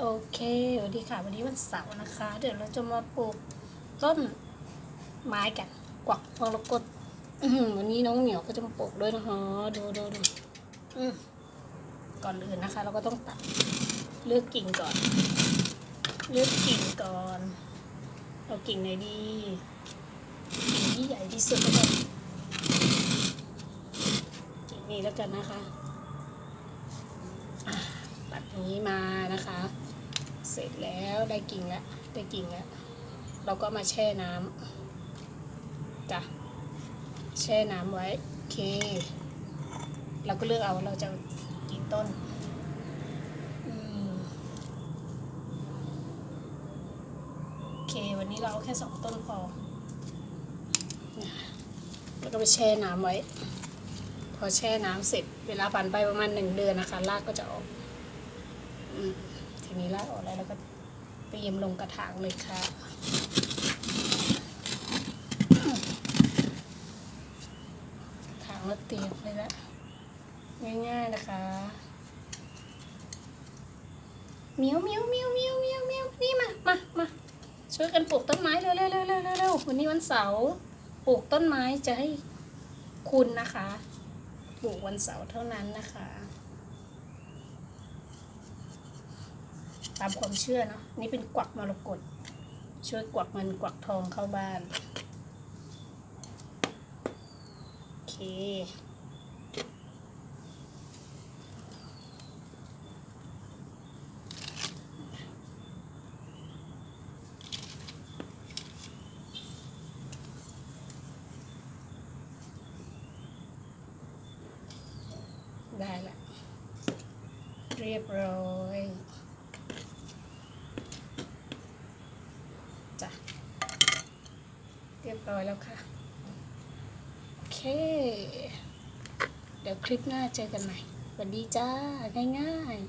โอเคสวัสดีค่ะ วันนี้วันเสาร์นะคะ เดี๋ยวเราจะมาปลูกต้นไม้กัน กวักมรกตวันนี้น้องเหมียวก็จะมาปลูกด้วยนะคะดูดูดูก่อนอื่นนะคะ เราก็ต้องตัดเลือกกิ่งก่อน เลือกกิ่งก่อน เอากิ่งไหนดีกิ่งที่ใหญ่ที่สุดแล้วกันกิ่งนี้แล้วกันนะคะ ตัดนี้มานะคะ เสร็จแล้วได้กิ่งแล้วได้กิ่งแล้วเราก็มาแช่น้ำจ้ะแช่น้ำไว้โอเค เราก็เลือกเอาเราจะกี่ต้นโอเค วันนี้เราเอาแค่สองต้นพอนะแล้วก็ไปแช่น้ำไว้ พอแช่น้ำเสร็จ เวลาผ่านไปประมาณหนึ่งเดือนนะคะรากก็จะออก อืม นี้รากออกแล้วเราก็เตรียมลงกระถางเลยค่ะกระถางแล้วเตรียมเลยละง่ายๆนะคะเมียวเมียวเมียวเมียวเมียวเมียวนี่มามามาช่วยกันปลูกต้นไม้เร็วเร็วเร็วเร็วเร็วเร็ววันนี้วันเสาร์ปลูกต้นไม้จะให้คุณนะคะ ปลูกวันเสาร์เท่านั้นนะคะามความเชื่อเนาะนี่เป็นกวักมรกตช่วยกวักเงินกวักทองเข้าบ้าน โอเค ได้ละ เรียบร้อย จ้ะ เรียบร้อยแล้วค่ะ โอเค เดี๋ยวคลิปหน้าเจอกันใหม่สวัสดีจ้า ง่ายๆ